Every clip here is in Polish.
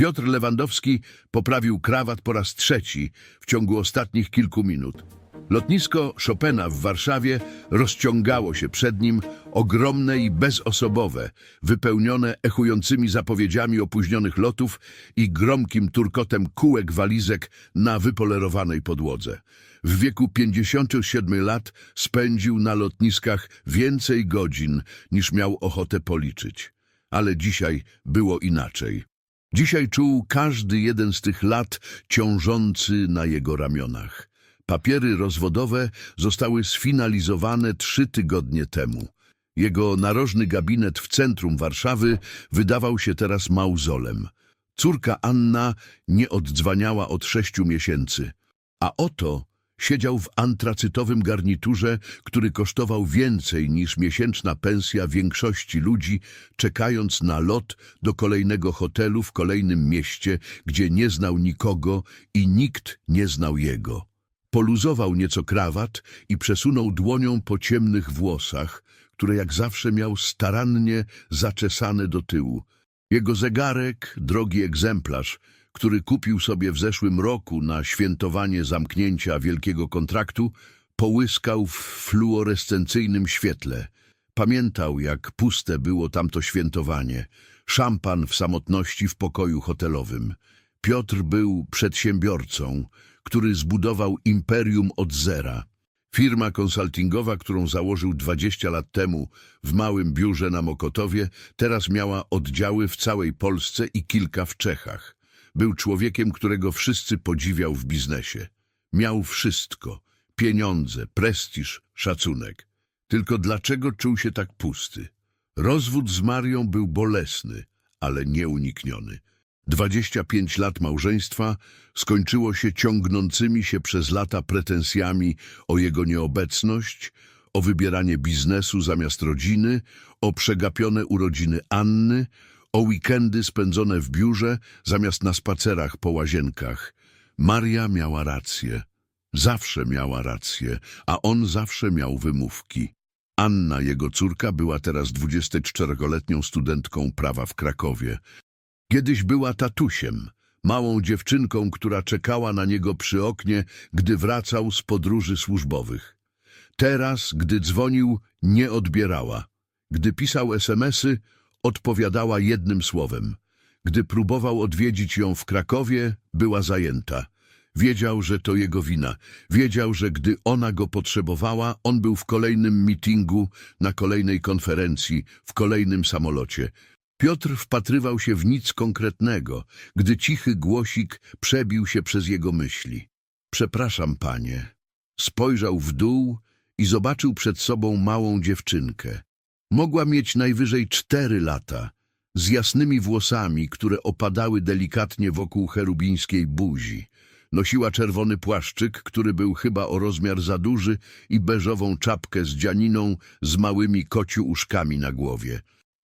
Piotr Lewandowski poprawił krawat po raz trzeci w ciągu ostatnich kilku minut. Lotnisko Chopina w Warszawie rozciągało się przed nim, ogromne i bezosobowe, wypełnione echującymi zapowiedziami opóźnionych lotów i gromkim turkotem kółek walizek na wypolerowanej podłodze. W wieku 57 lat spędził na lotniskach więcej godzin, niż miał ochotę policzyć. Ale dzisiaj było inaczej. Dzisiaj czuł każdy jeden z tych lat ciążący na jego ramionach. Papiery rozwodowe zostały sfinalizowane trzy tygodnie temu. Jego narożny gabinet w centrum Warszawy wydawał się teraz mauzolem. Córka Anna nie oddzwaniała od sześciu miesięcy, a oto siedział w antracytowym garniturze, który kosztował więcej niż miesięczna pensja większości ludzi, czekając na lot do kolejnego hotelu w kolejnym mieście, gdzie nie znał nikogo i nikt nie znał jego. Poluzował nieco krawat i przesunął dłonią po ciemnych włosach, które jak zawsze miał starannie zaczesane do tyłu. Jego zegarek, drogi egzemplarz, który kupił sobie w zeszłym roku na świętowanie zamknięcia wielkiego kontraktu, połyskał w fluorescencyjnym świetle. Pamiętał, jak puste było tamto świętowanie. Szampan w samotności w pokoju hotelowym. Piotr był przedsiębiorcą, który zbudował imperium od zera. Firma konsultingowa, którą założył 20 lat temu w małym biurze na Mokotowie, teraz miała oddziały w całej Polsce i kilka w Czechach. Był człowiekiem, którego wszyscy podziwiał w biznesie. Miał wszystko – pieniądze, prestiż, szacunek. Tylko dlaczego czuł się tak pusty? Rozwód z Marią był bolesny, ale nieunikniony. 25 lat małżeństwa skończyło się ciągnącymi się przez lata pretensjami o jego nieobecność, o wybieranie biznesu zamiast rodziny, o przegapione urodziny Anny, o weekendy spędzone w biurze zamiast na spacerach po łazienkach. Maria miała rację. Zawsze miała rację, a on zawsze miał wymówki. Anna, jego córka, była teraz 24-letnią studentką prawa w Krakowie. Kiedyś była tatusiem, małą dziewczynką, która czekała na niego przy oknie, gdy wracał z podróży służbowych. Teraz, gdy dzwonił, nie odbierała. Gdy pisał SMSy, odpowiadała jednym słowem. Gdy próbował odwiedzić ją w Krakowie, była zajęta. Wiedział, że to jego wina. Wiedział, że gdy ona go potrzebowała, on był w kolejnym meetingu, na kolejnej konferencji, w kolejnym samolocie. Piotr wpatrywał się w nic konkretnego, gdy cichy głosik przebił się przez jego myśli. Przepraszam, panie. Spojrzał w dół i zobaczył przed sobą małą dziewczynkę. Mogła mieć najwyżej cztery lata, z jasnymi włosami, które opadały delikatnie wokół cherubińskiej buzi. Nosiła czerwony płaszczyk, który był chyba o rozmiar za duży i beżową czapkę z dzianiną z małymi kociu uszkami na głowie.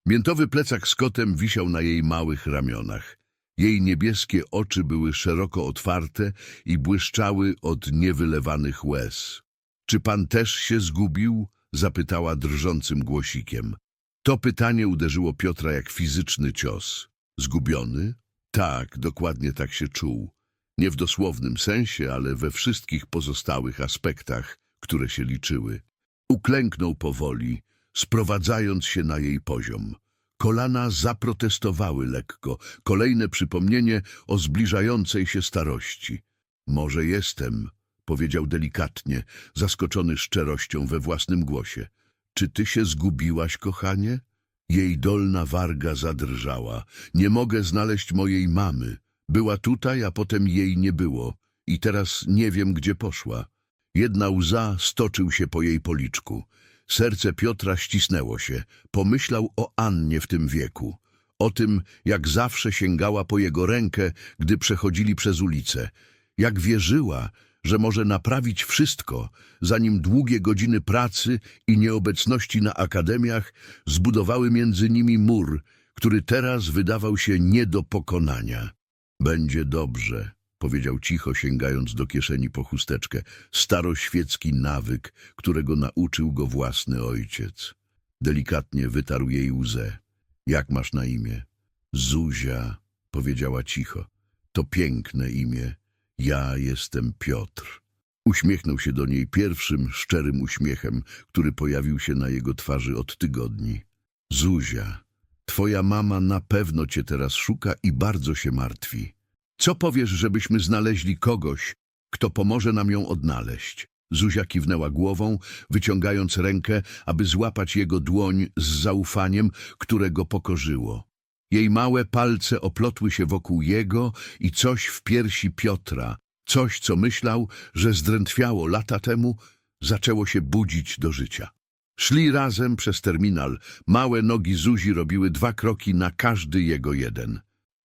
Miętowy plecak z kotem wisiał na jej małych ramionach. Jej niebieskie oczy były szeroko otwarte i błyszczały od niewylewanych łez. Czy pan też się zgubił? Zapytała drżącym głosikiem. To pytanie uderzyło Piotra jak fizyczny cios. Zgubiony? Tak, dokładnie tak się czuł. Nie w dosłownym sensie, ale we wszystkich pozostałych aspektach, które się liczyły. Uklęknął powoli, sprowadzając się na jej poziom. Kolana zaprotestowały lekko, kolejne przypomnienie o zbliżającej się starości. Może jestem, powiedział delikatnie, zaskoczony szczerością we własnym głosie. Czy ty się zgubiłaś, kochanie? Jej dolna warga zadrżała. Nie mogę znaleźć mojej mamy. Była tutaj, a potem jej nie było. I teraz nie wiem, gdzie poszła. Jedna łza stoczył się po jej policzku. Serce Piotra ścisnęło się. Pomyślał o Annie w tym wieku. O tym, jak zawsze sięgała po jego rękę, gdy przechodzili przez ulicę. Jak wierzyła, że może naprawić wszystko, zanim długie godziny pracy i nieobecności na akademiach zbudowały między nimi mur, który teraz wydawał się nie do pokonania. Będzie dobrze, powiedział cicho, sięgając do kieszeni po chusteczkę. Staroświecki nawyk, którego nauczył go własny ojciec. Delikatnie wytarł jej łzę. Jak masz na imię? Zuzia, powiedziała cicho. To piękne imię. Ja jestem Piotr. Uśmiechnął się do niej pierwszym, szczerym uśmiechem, który pojawił się na jego twarzy od tygodni. Zuzia, twoja mama na pewno cię teraz szuka i bardzo się martwi. Co powiesz, żebyśmy znaleźli kogoś, kto pomoże nam ją odnaleźć? Zuzia kiwnęła głową, wyciągając rękę, aby złapać jego dłoń z zaufaniem, które go pokorzyło. Jej małe palce oplotły się wokół jego i coś w piersi Piotra, coś, co myślał, że zdrętwiało lata temu, zaczęło się budzić do życia. Szli razem przez terminal. Małe nogi Zuzi robiły dwa kroki na każdy jego jeden.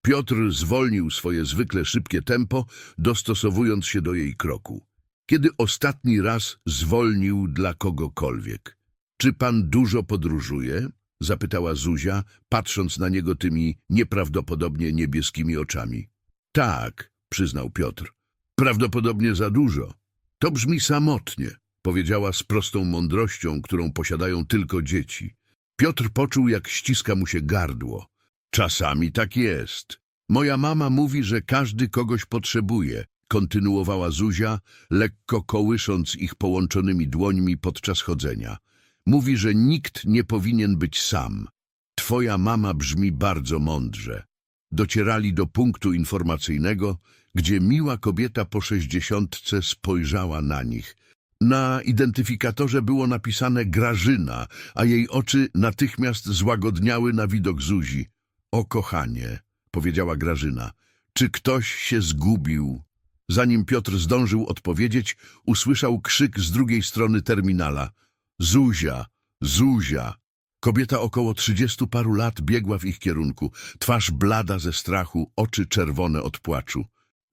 Piotr zwolnił swoje zwykle szybkie tempo, dostosowując się do jej kroku. Kiedy ostatni raz zwolnił dla kogokolwiek? Czy pan dużo podróżuje? Zapytała Zuzia, patrząc na niego tymi nieprawdopodobnie niebieskimi oczami. Tak, przyznał Piotr. Prawdopodobnie za dużo. To brzmi samotnie, powiedziała z prostą mądrością, którą posiadają tylko dzieci. Piotr poczuł, jak ściska mu się gardło. Czasami tak jest. Moja mama mówi, że każdy kogoś potrzebuje, kontynuowała Zuzia, lekko kołysząc ich połączonymi dłońmi podczas chodzenia. Mówi, że nikt nie powinien być sam. Twoja mama brzmi bardzo mądrze. Docierali do punktu informacyjnego, gdzie miła kobieta po sześćdziesiątce spojrzała na nich. Na identyfikatorze było napisane Grażyna, a jej oczy natychmiast złagodniały na widok Zuzi. O kochanie, powiedziała Grażyna, czy ktoś się zgubił? Zanim Piotr zdążył odpowiedzieć, usłyszał krzyk z drugiej strony terminala. Zuzia, Zuzia. Kobieta około trzydziestu paru lat biegła w ich kierunku, twarz blada ze strachu, oczy czerwone od płaczu.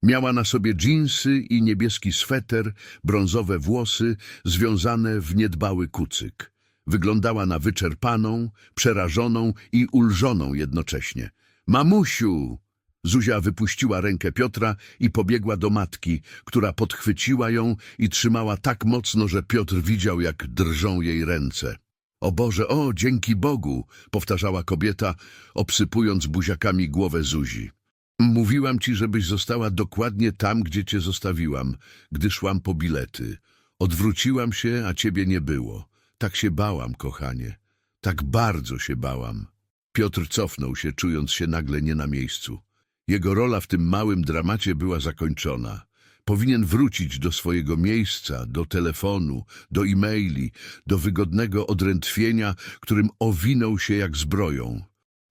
Miała na sobie dżinsy i niebieski sweter, brązowe włosy związane w niedbały kucyk. Wyglądała na wyczerpaną, przerażoną i ulżoną jednocześnie. Mamusiu! Zuzia wypuściła rękę Piotra i pobiegła do matki, która podchwyciła ją i trzymała tak mocno, że Piotr widział, jak drżą jej ręce. O Boże, o, dzięki Bogu! powtarzała kobieta, obsypując buziakami głowę Zuzi. Mówiłam ci, żebyś została dokładnie tam, gdzie cię zostawiłam, gdy szłam po bilety. Odwróciłam się, a ciebie nie było. Tak się bałam, kochanie. Tak bardzo się bałam. Piotr cofnął się, czując się nagle nie na miejscu. Jego rola w tym małym dramacie była zakończona. Powinien wrócić do swojego miejsca, do telefonu, do e-maili, do wygodnego odrętwienia, którym owinął się jak zbroją.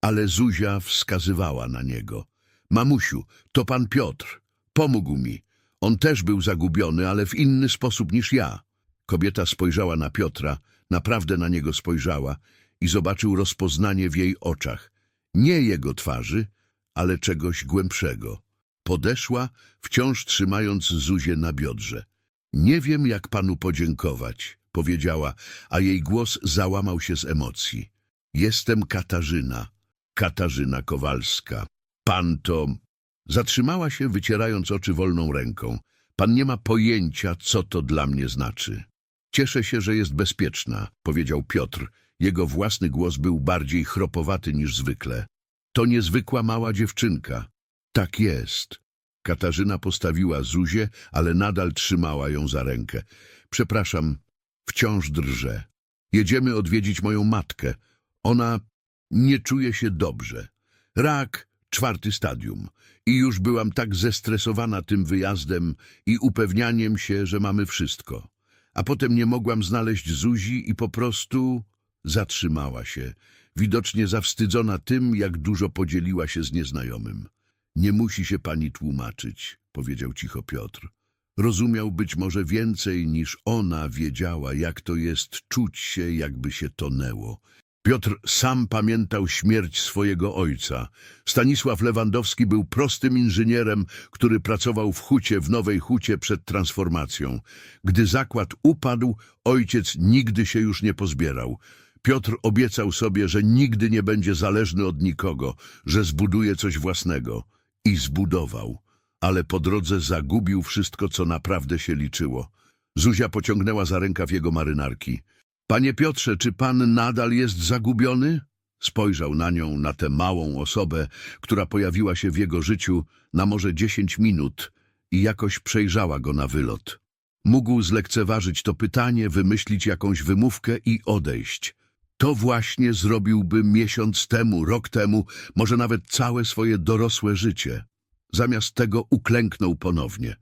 Ale Zuzia wskazywała na niego. Mamusiu, to pan Piotr. Pomógł mi. On też był zagubiony, ale w inny sposób niż ja. Kobieta spojrzała na Piotra, naprawdę na niego spojrzała i zobaczył rozpoznanie w jej oczach. Nie jego twarzy, ale czegoś głębszego. Podeszła, wciąż trzymając Zuzię na biodrze. Nie wiem, jak panu podziękować, powiedziała, a jej głos załamał się z emocji. Jestem Katarzyna, Katarzyna Kowalska. Pan to... Zatrzymała się, wycierając oczy wolną ręką. Pan nie ma pojęcia, co to dla mnie znaczy. Cieszę się, że jest bezpieczna, powiedział Piotr. Jego własny głos był bardziej chropowaty niż zwykle. To niezwykła mała dziewczynka. Tak jest. Katarzyna postawiła Zuzię, ale nadal trzymała ją za rękę. Przepraszam, wciąż drżę. Jedziemy odwiedzić moją matkę. Ona nie czuje się dobrze. Rak, czwarty stadium. I już byłam tak zestresowana tym wyjazdem i upewnianiem się, że mamy wszystko. A potem nie mogłam znaleźć Zuzi i po prostu zatrzymała się, widocznie zawstydzona tym, jak dużo podzieliła się z nieznajomym. Nie musi się pani tłumaczyć, powiedział cicho Piotr. Rozumiał być może więcej niż ona wiedziała, jak to jest czuć się, jakby się tonęło. Piotr sam pamiętał śmierć swojego ojca. Stanisław Lewandowski był prostym inżynierem, który pracował w hucie w Nowej Hucie przed transformacją. Gdy zakład upadł, ojciec nigdy się już nie pozbierał. Piotr obiecał sobie, że nigdy nie będzie zależny od nikogo, że zbuduje coś własnego. I zbudował. Ale po drodze zagubił wszystko, co naprawdę się liczyło. Zuzia pociągnęła za rękaw jego marynarki. Panie Piotrze, czy pan nadal jest zagubiony? Spojrzał na nią, na tę małą osobę, która pojawiła się w jego życiu na może dziesięć minut i jakoś przejrzała go na wylot. Mógł zlekceważyć to pytanie, wymyślić jakąś wymówkę i odejść. To właśnie zrobiłby miesiąc temu, rok temu, może nawet całe swoje dorosłe życie. Zamiast tego uklęknął ponownie.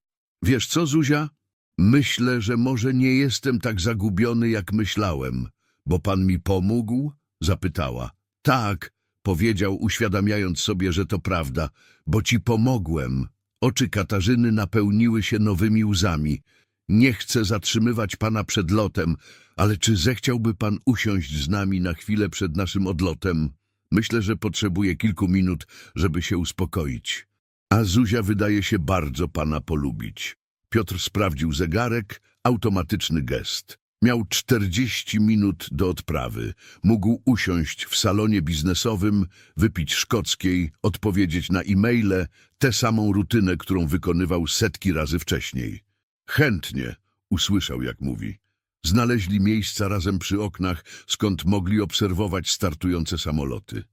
Wiesz co, Zuzia? Myślę, że może nie jestem tak zagubiony, jak myślałem. Bo pan mi pomógł? Zapytała. Tak, powiedział, uświadamiając sobie, że to prawda, bo ci pomogłem. Oczy Katarzyny napełniły się nowymi łzami. Nie chcę zatrzymywać pana przed lotem, ale czy zechciałby pan usiąść z nami na chwilę przed naszym odlotem? Myślę, że potrzebuję kilku minut, żeby się uspokoić. A Zuzia wydaje się bardzo pana polubić. Piotr sprawdził zegarek, automatyczny gest. Miał 40 minut do odprawy. Mógł usiąść w salonie biznesowym, wypić szkockiej, odpowiedzieć na e-maile, tę samą rutynę, którą wykonywał setki razy wcześniej. Chętnie, usłyszał jak mówi. Znaleźli miejsca razem przy oknach, skąd mogli obserwować startujące samoloty.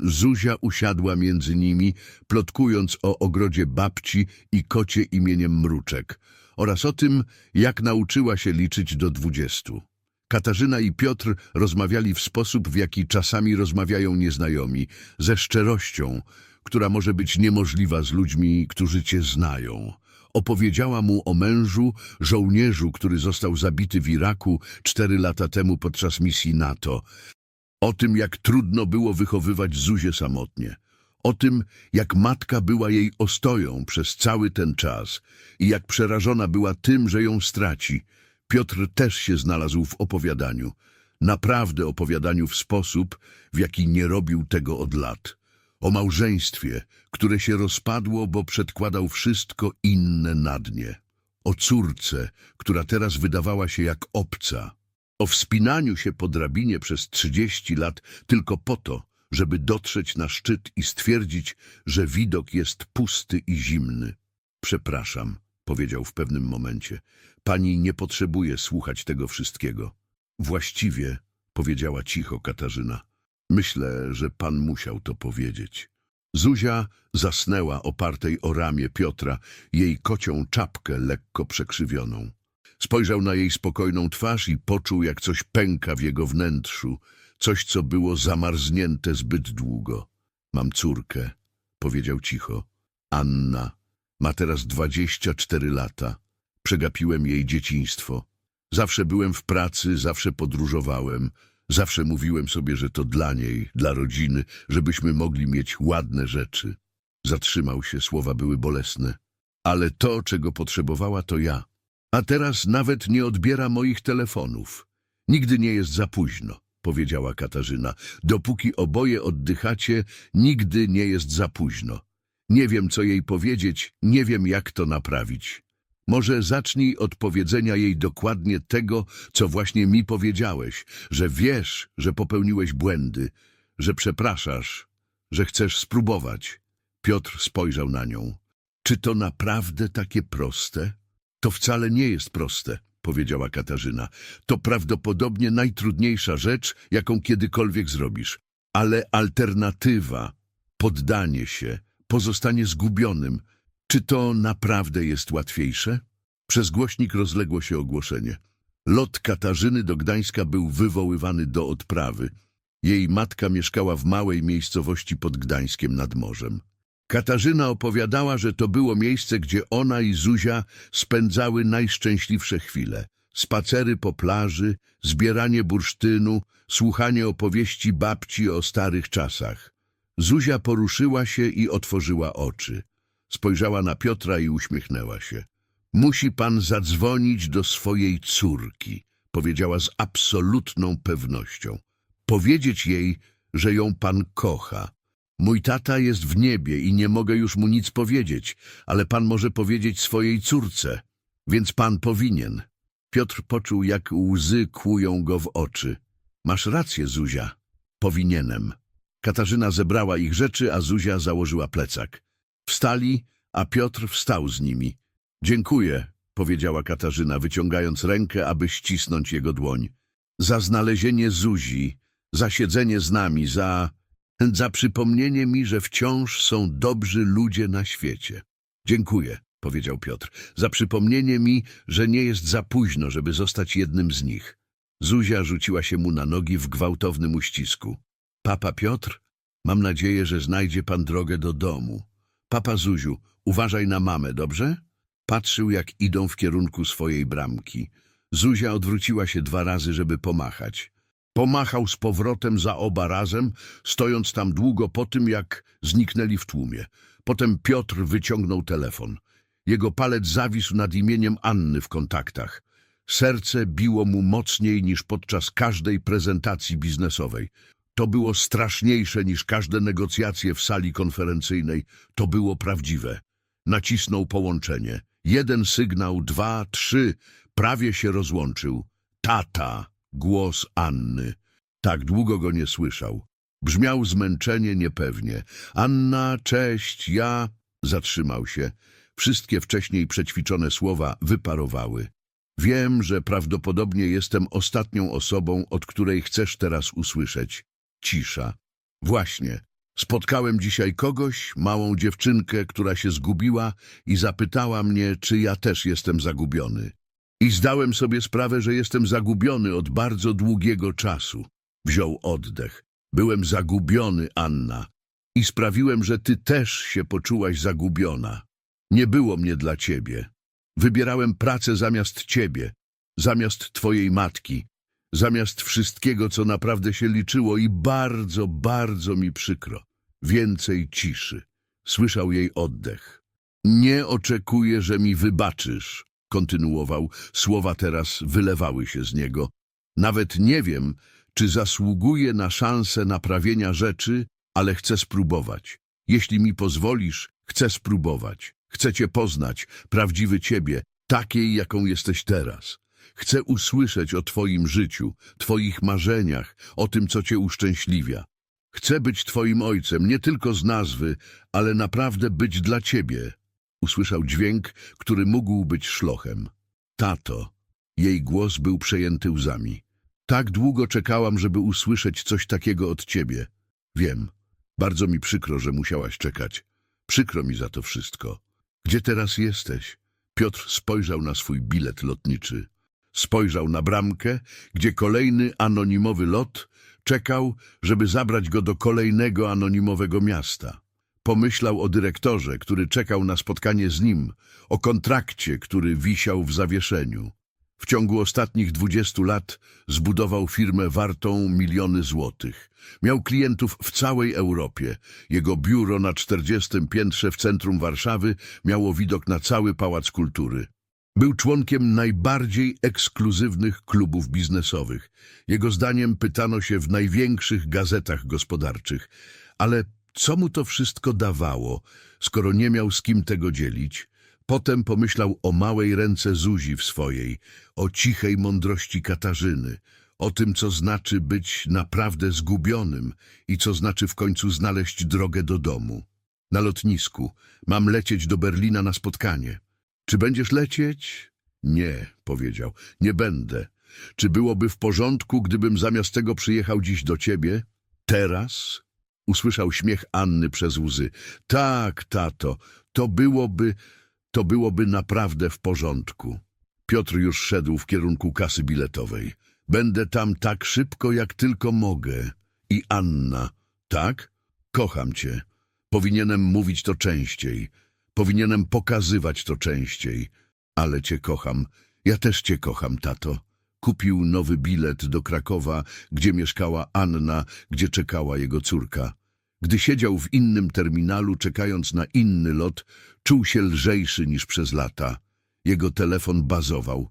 Zuzia usiadła między nimi, plotkując o ogrodzie babci i kocie imieniem Mruczek oraz o tym, jak nauczyła się liczyć do dwudziestu. Katarzyna i Piotr rozmawiali w sposób, w jaki czasami rozmawiają nieznajomi, ze szczerością, która może być niemożliwa z ludźmi, którzy cię znają. Opowiedziała mu o mężu, żołnierzu, który został zabity w Iraku cztery lata temu podczas misji NATO, o tym, jak trudno było wychowywać Zuzię samotnie. O tym, jak matka była jej ostoją przez cały ten czas i jak przerażona była tym, że ją straci. Piotr też się znalazł w opowiadaniu. Naprawdę opowiadaniu w sposób, w jaki nie robił tego od lat. O małżeństwie, które się rozpadło, bo przedkładał wszystko inne na dnie. O córce, która teraz wydawała się jak obca. O wspinaniu się po drabinie przez trzydzieści lat tylko po to, żeby dotrzeć na szczyt i stwierdzić, że widok jest pusty i zimny. Przepraszam, powiedział w pewnym momencie. Pani nie potrzebuje słuchać tego wszystkiego. Właściwie, powiedziała cicho Katarzyna. Myślę, że pan musiał to powiedzieć. Zuzia zasnęła opartej o ramię Piotra, jej kocią czapkę lekko przekrzywioną. Spojrzał na jej spokojną twarz i poczuł, jak coś pęka w jego wnętrzu, coś, co było zamarznięte zbyt długo. Mam córkę, powiedział cicho. Anna. Ma teraz dwadzieścia cztery lata. Przegapiłem jej dzieciństwo. Zawsze byłem w pracy, zawsze podróżowałem. Zawsze mówiłem sobie, że to dla niej, dla rodziny, żebyśmy mogli mieć ładne rzeczy. Zatrzymał się, słowa były bolesne. Ale to, czego potrzebowała, to ja. A teraz nawet nie odbiera moich telefonów. Nigdy nie jest za późno, powiedziała Katarzyna. Dopóki oboje oddychacie, nigdy nie jest za późno. Nie wiem, co jej powiedzieć, nie wiem, jak to naprawić. Może zacznij od powiedzenia jej dokładnie tego, co właśnie mi powiedziałeś, że wiesz, że popełniłeś błędy, że przepraszasz, że chcesz spróbować. Piotr spojrzał na nią. Czy to naprawdę takie proste? To wcale nie jest proste, powiedziała Katarzyna. To prawdopodobnie najtrudniejsza rzecz, jaką kiedykolwiek zrobisz. Ale alternatywa, poddanie się, pozostanie zgubionym, czy to naprawdę jest łatwiejsze? Przez głośnik rozległo się ogłoszenie. Lot Katarzyny do Gdańska był wywoływany do odprawy. Jej matka mieszkała w małej miejscowości pod Gdańskiem nad morzem. Katarzyna opowiadała, że to było miejsce, gdzie ona i Zuzia spędzały najszczęśliwsze chwile. Spacery po plaży, zbieranie bursztynu, słuchanie opowieści babci o starych czasach. Zuzia poruszyła się i otworzyła oczy. Spojrzała na Piotra i uśmiechnęła się. Musi pan zadzwonić do swojej córki, powiedziała z absolutną pewnością. Powiedzieć jej, że ją pan kocha. Mój tata jest w niebie i nie mogę już mu nic powiedzieć, ale pan może powiedzieć swojej córce, więc pan powinien. Piotr poczuł, jak łzy kłują go w oczy. Masz rację, Zuzia. Powinienem. Katarzyna zebrała ich rzeczy, a Zuzia założyła plecak. Wstali, a Piotr wstał z nimi. Dziękuję, powiedziała Katarzyna, wyciągając rękę, aby ścisnąć jego dłoń. Za znalezienie Zuzi, za siedzenie z nami, za, za przypomnienie mi, że wciąż są dobrzy ludzie na świecie. Dziękuję, powiedział Piotr, za przypomnienie mi, że nie jest za późno, żeby zostać jednym z nich. Zuzia rzuciła się mu na nogi w gwałtownym uścisku. Papa Piotr, mam nadzieję, że znajdzie pan drogę do domu. Papa Zuziu, uważaj na mamę, dobrze? Patrzył, jak idą w kierunku swojej bramki. Zuzia odwróciła się dwa razy, żeby pomachać. Pomachał z powrotem za oba razem, stojąc tam długo po tym, jak zniknęli w tłumie. Potem Piotr wyciągnął telefon. Jego palec zawisł nad imieniem Anny w kontaktach. Serce biło mu mocniej niż podczas każdej prezentacji biznesowej. To było straszniejsze niż każde negocjacje w sali konferencyjnej. To było prawdziwe. Nacisnął połączenie. Jeden sygnał, dwa, trzy. Prawie się rozłączył. Tata, głos Anny. Tak długo go nie słyszał. Brzmiał zmęczenie niepewnie. Anna, cześć, ja... Zatrzymał się. Wszystkie wcześniej przećwiczone słowa wyparowały. Wiem, że prawdopodobnie jestem ostatnią osobą, od której chcesz teraz usłyszeć. Cisza. Właśnie. Spotkałem dzisiaj kogoś, małą dziewczynkę, która się zgubiła i zapytała mnie, czy ja też jestem zagubiony. I zdałem sobie sprawę, że jestem zagubiony od bardzo długiego czasu. Wziął oddech. Byłem zagubiony, Anna. I sprawiłem, że ty też się poczułaś zagubiona. Nie było mnie dla ciebie. Wybierałem pracę zamiast ciebie, zamiast twojej matki, zamiast wszystkiego, co naprawdę się liczyło i bardzo, bardzo mi przykro. Więcej ciszy. Słyszał jej oddech. Nie oczekuję, że mi wybaczysz, kontynuował. Słowa teraz wylewały się z niego. Nawet nie wiem, czy zasługuję na szansę naprawienia rzeczy, ale chcę spróbować. Jeśli mi pozwolisz, chcę spróbować. Chcę cię poznać, prawdziwy ciebie, takiej, jaką jesteś teraz. Chcę usłyszeć o twoim życiu, twoich marzeniach, o tym, co cię uszczęśliwia. Chcę być twoim ojcem, nie tylko z nazwy, ale naprawdę być dla ciebie. Usłyszał dźwięk, który mógł być szlochem. Tato. Jej głos był przejęty łzami. Tak długo czekałam, żeby usłyszeć coś takiego od ciebie. Wiem. Bardzo mi przykro, że musiałaś czekać. Przykro mi za to wszystko. Gdzie teraz jesteś? Piotr spojrzał na swój bilet lotniczy. Spojrzał na bramkę, gdzie kolejny anonimowy lot czekał, żeby zabrać go do kolejnego anonimowego miasta. Pomyślał o dyrektorze, który czekał na spotkanie z nim, o kontrakcie, który wisiał w zawieszeniu. W ciągu ostatnich dwudziestu lat zbudował firmę wartą miliony złotych. Miał klientów w całej Europie. Jego biuro na czterdziestym piętrze w centrum Warszawy miało widok na cały Pałac Kultury. Był członkiem najbardziej ekskluzywnych klubów biznesowych. Jego zdaniem pytano się w największych gazetach gospodarczych. Ale co mu to wszystko dawało, skoro nie miał z kim tego dzielić? Potem pomyślał o małej ręce Zuzi w swojej, o cichej mądrości Katarzyny, o tym, co znaczy być naprawdę zgubionym i co znaczy w końcu znaleźć drogę do domu. Na lotnisku. Mam lecieć do Berlina na spotkanie. Czy będziesz lecieć? Nie, powiedział. Nie będę. Czy byłoby w porządku, gdybym zamiast tego przyjechał dziś do ciebie? Teraz? Usłyszał śmiech Anny przez łzy. Tak, tato, to byłoby, to byłoby naprawdę w porządku. Piotr już szedł w kierunku kasy biletowej. Będę tam tak szybko, jak tylko mogę. I Anna, tak? Kocham cię. Powinienem mówić to częściej. Powinienem pokazywać to częściej. Ale cię kocham. Ja też cię kocham, tato. Kupił nowy bilet do Krakowa, gdzie mieszkała Anna, gdzie czekała jego córka. Gdy siedział w innym terminalu, czekając na inny lot, czuł się lżejszy niż przez lata. Jego telefon bazował.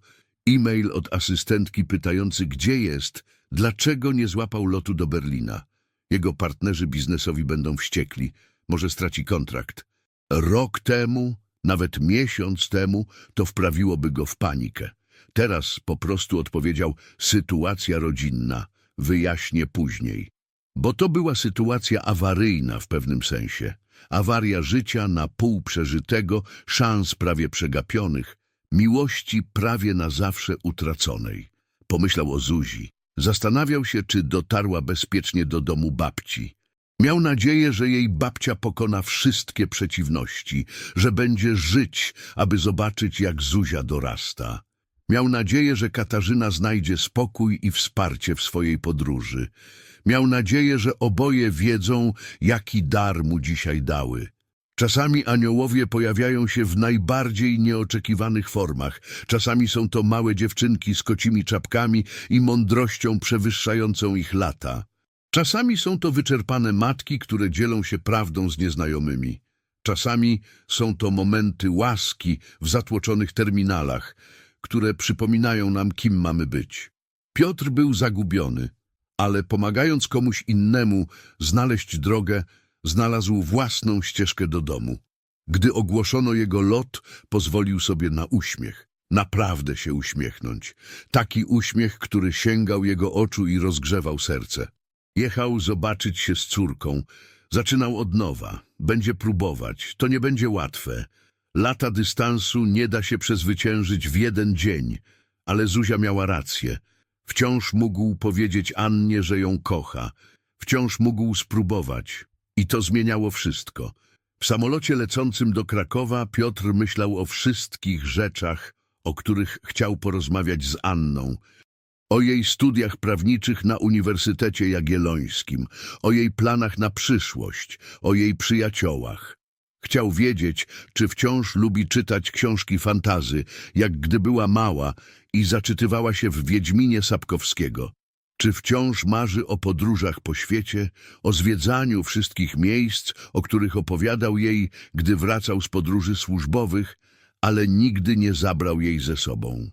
E-mail od asystentki pytający, gdzie jest, dlaczego nie złapał lotu do Berlina. Jego partnerzy biznesowi będą wściekli. Może straci kontrakt. Rok temu, nawet miesiąc temu, to wprawiłoby go w panikę. Teraz po prostu odpowiedział sytuacja rodzinna, wyjaśnię później. Bo to była sytuacja awaryjna w pewnym sensie. Awaria życia na pół przeżytego, szans prawie przegapionych, miłości prawie na zawsze utraconej. Pomyślał o Zuzi. Zastanawiał się, czy dotarła bezpiecznie do domu babci. Miał nadzieję, że jej babcia pokona wszystkie przeciwności, że będzie żyć, aby zobaczyć, jak Zuzia dorasta. Miał nadzieję, że Katarzyna znajdzie spokój i wsparcie w swojej podróży. Miał nadzieję, że oboje wiedzą, jaki dar mu dzisiaj dały. Czasami aniołowie pojawiają się w najbardziej nieoczekiwanych formach. Czasami są to małe dziewczynki z kocimi czapkami i mądrością przewyższającą ich lata. Czasami są to wyczerpane matki, które dzielą się prawdą z nieznajomymi. Czasami są to momenty łaski w zatłoczonych terminalach, które przypominają nam, kim mamy być. Piotr był zagubiony, ale pomagając komuś innemu znaleźć drogę, znalazł własną ścieżkę do domu. Gdy ogłoszono jego lot, pozwolił sobie na uśmiech. Naprawdę się uśmiechnąć. Taki uśmiech, który sięgał jego oczu i rozgrzewał serce. Jechał zobaczyć się z córką. Zaczynał od nowa. Będzie próbować. To nie będzie łatwe. Lata dystansu nie da się przezwyciężyć w jeden dzień. Ale Zuzia miała rację. Wciąż mógł powiedzieć Annie, że ją kocha. Wciąż mógł spróbować. I to zmieniało wszystko. W samolocie lecącym do Krakowa Piotr myślał o wszystkich rzeczach, o których chciał porozmawiać z Anną. O jej studiach prawniczych na Uniwersytecie Jagiellońskim, o jej planach na przyszłość, o jej przyjaciołach. Chciał wiedzieć, czy wciąż lubi czytać książki fantazy, jak gdy była mała i zaczytywała się w Wiedźminie Sapkowskiego. Czy wciąż marzy o podróżach po świecie, o zwiedzaniu wszystkich miejsc, o których opowiadał jej, gdy wracał z podróży służbowych, ale nigdy nie zabrał jej ze sobą?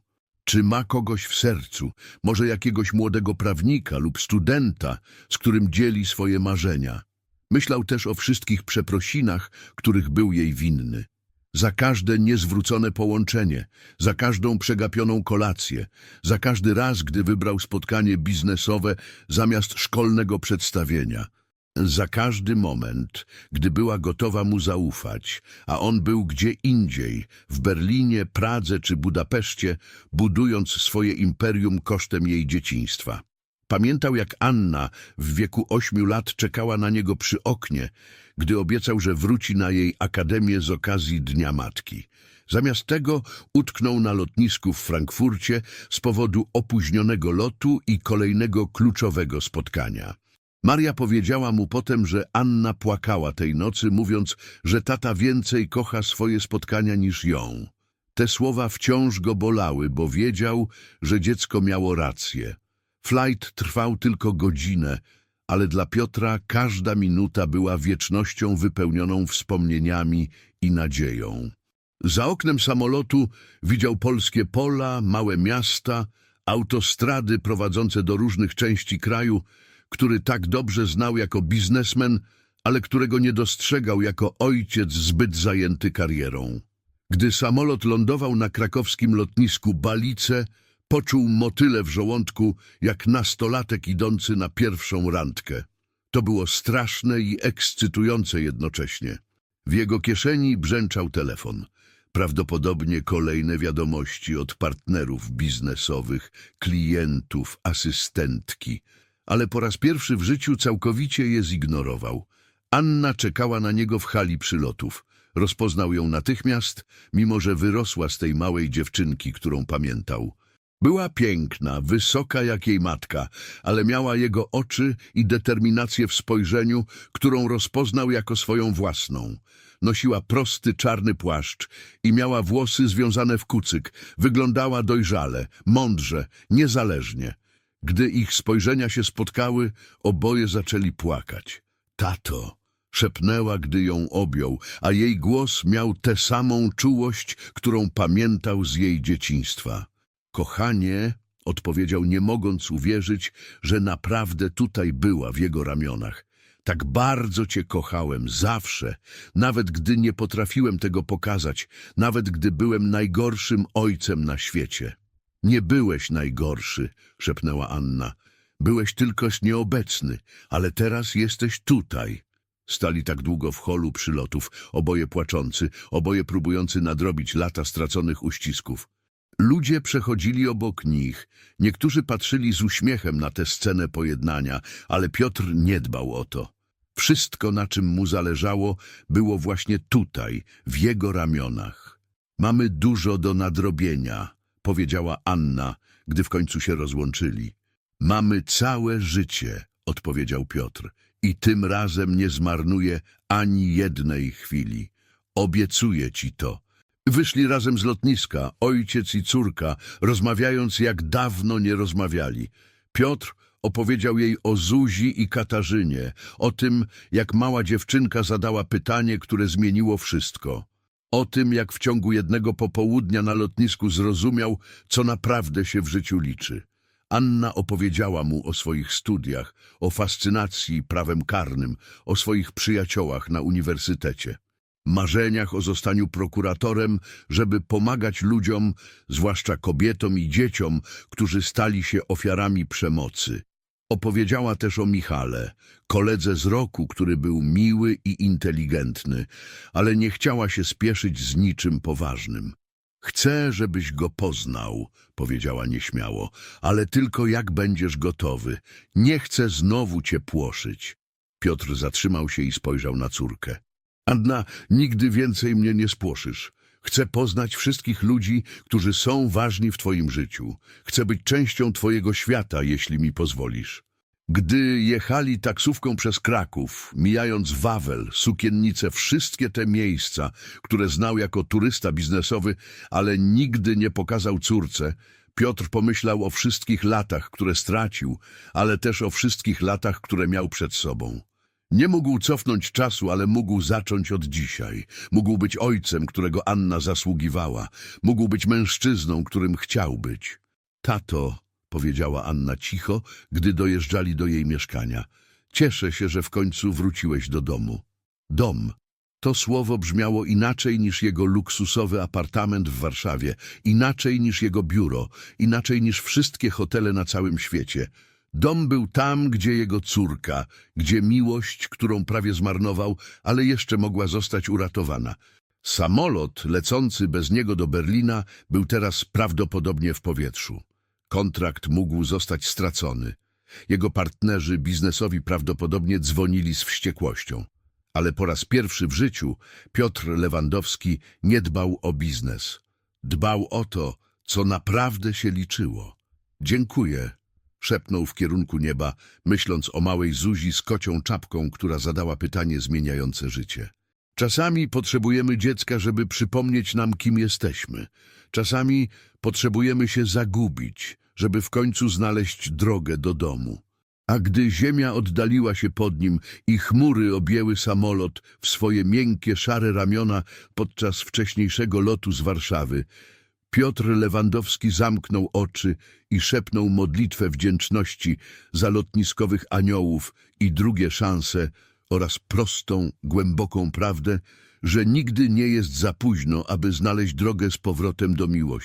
Czy ma kogoś w sercu, może jakiegoś młodego prawnika lub studenta, z którym dzieli swoje marzenia? Myślał też o wszystkich przeprosinach, których był jej winny. Za każde niezwrócone połączenie, za każdą przegapioną kolację, za każdy raz, gdy wybrał spotkanie biznesowe zamiast szkolnego przedstawienia. Za każdy moment, gdy była gotowa mu zaufać, a on był gdzie indziej, w Berlinie, Pradze czy Budapeszcie, budując swoje imperium kosztem jej dzieciństwa. Pamiętał, jak Anna w wieku ośmiu lat czekała na niego przy oknie, gdy obiecał, że wróci na jej akademię z okazji Dnia Matki. Zamiast tego utknął na lotnisku w Frankfurcie z powodu opóźnionego lotu i kolejnego kluczowego spotkania. Maria powiedziała mu potem, że Anna płakała tej nocy, mówiąc, że tata więcej kocha swoje spotkania niż ją. Te słowa wciąż go bolały, bo wiedział, że dziecko miało rację. Flight trwał tylko godzinę, ale dla Piotra każda minuta była wiecznością wypełnioną wspomnieniami i nadzieją. Za oknem samolotu widział polskie pola, małe miasta, autostrady prowadzące do różnych części kraju, który tak dobrze znał jako biznesmen, ale którego nie dostrzegał jako ojciec zbyt zajęty karierą. Gdy samolot lądował na krakowskim lotnisku Balice, Poczuł motyle w żołądku, jak nastolatek idący na pierwszą randkę. To było straszne i ekscytujące jednocześnie. W jego kieszeni brzęczał telefon. Prawdopodobnie kolejne wiadomości od partnerów biznesowych, klientów, asystentki. Ale po raz pierwszy w życiu całkowicie je zignorował. Anna czekała na niego w hali przylotów. Rozpoznał ją natychmiast, mimo że wyrosła z tej małej dziewczynki, którą pamiętał. Była piękna, wysoka jak jej matka, ale miała jego oczy i determinację w spojrzeniu, którą rozpoznał jako swoją własną. Nosiła prosty, czarny płaszcz i miała włosy związane w kucyk. Wyglądała dojrzale, mądrze, niezależnie. Gdy ich spojrzenia się spotkały, oboje zaczęli płakać. Tato! szepnęła, gdy ją objął, a jej głos miał tę samą czułość, którą pamiętał z jej dzieciństwa. Kochanie, odpowiedział, nie mogąc uwierzyć, że naprawdę tutaj była w jego ramionach. Tak bardzo cię kochałem, zawsze, nawet gdy nie potrafiłem tego pokazać, nawet gdy byłem najgorszym ojcem na świecie. Nie byłeś najgorszy, szepnęła Anna. Byłeś tylko nieobecny, ale teraz jesteś tutaj. Stali tak długo w holu przylotów, oboje płaczący, oboje próbujący nadrobić lata straconych uścisków. Ludzie przechodzili obok nich. Niektórzy patrzyli z uśmiechem na tę scenę pojednania, ale Piotr nie dbał o to. Wszystko, na czym mu zależało, było właśnie tutaj, w jego ramionach. Mamy dużo do nadrobienia, powiedziała Anna, gdy w końcu się rozłączyli. Mamy całe życie, odpowiedział Piotr, i tym razem nie zmarnuję ani jednej chwili. Obiecuję ci to. Wyszli razem z lotniska, ojciec i córka, rozmawiając jak dawno nie rozmawiali. Piotr opowiedział jej o Zuzi i Katarzynie, o tym, jak mała dziewczynka zadała pytanie, które zmieniło wszystko. O tym, jak w ciągu jednego popołudnia na lotnisku zrozumiał, co naprawdę się w życiu liczy. Anna opowiedziała mu o swoich studiach, o fascynacji prawem karnym, o swoich przyjaciołach na uniwersytecie marzeniach o zostaniu prokuratorem, żeby pomagać ludziom, zwłaszcza kobietom i dzieciom, którzy stali się ofiarami przemocy. Opowiedziała też o Michale, koledze z roku, który był miły i inteligentny, ale nie chciała się spieszyć z niczym poważnym. Chcę, żebyś go poznał, powiedziała nieśmiało, ale tylko jak będziesz gotowy. Nie chcę znowu cię płoszyć. Piotr zatrzymał się i spojrzał na córkę. Anna, nigdy więcej mnie nie spłoszysz. Chcę poznać wszystkich ludzi, którzy są ważni w Twoim życiu. Chcę być częścią Twojego świata, jeśli mi pozwolisz. Gdy jechali taksówką przez Kraków, mijając Wawel, Sukiennice, wszystkie te miejsca, które znał jako turysta biznesowy, ale nigdy nie pokazał córce, Piotr pomyślał o wszystkich latach, które stracił, ale też o wszystkich latach, które miał przed sobą. Nie mógł cofnąć czasu, ale mógł zacząć od dzisiaj. Mógł być ojcem, którego Anna zasługiwała. Mógł być mężczyzną, którym chciał być. Tato, powiedziała Anna cicho, gdy dojeżdżali do jej mieszkania. Cieszę się, że w końcu wróciłeś do domu. Dom. To słowo brzmiało inaczej niż jego luksusowy apartament w Warszawie, inaczej niż jego biuro, inaczej niż wszystkie hotele na całym świecie. Dom był tam, gdzie jego córka, gdzie miłość, którą prawie zmarnował, ale jeszcze mogła zostać uratowana. Samolot lecący bez niego do Berlina był teraz prawdopodobnie w powietrzu. Kontrakt mógł zostać stracony. Jego partnerzy biznesowi prawdopodobnie dzwonili z wściekłością. Ale po raz pierwszy w życiu Piotr Lewandowski nie dbał o biznes. Dbał o to, co naprawdę się liczyło. Dziękuję, szepnął w kierunku nieba, myśląc o małej Zuzi z kocią czapką, która zadała pytanie zmieniające życie. Czasami potrzebujemy dziecka, żeby przypomnieć nam, kim jesteśmy. Czasami potrzebujemy się zagubić, żeby w końcu znaleźć drogę do domu. A gdy ziemia oddaliła się pod nim i chmury objęły samolot w swoje miękkie, szare ramiona podczas wcześniejszego lotu z Warszawy, Piotr Lewandowski zamknął oczy i szepnął modlitwę wdzięczności za lotniskowych aniołów i drugie szanse oraz prostą, głęboką prawdę, że nigdy nie jest za późno, aby znaleźć drogę z powrotem do miłości.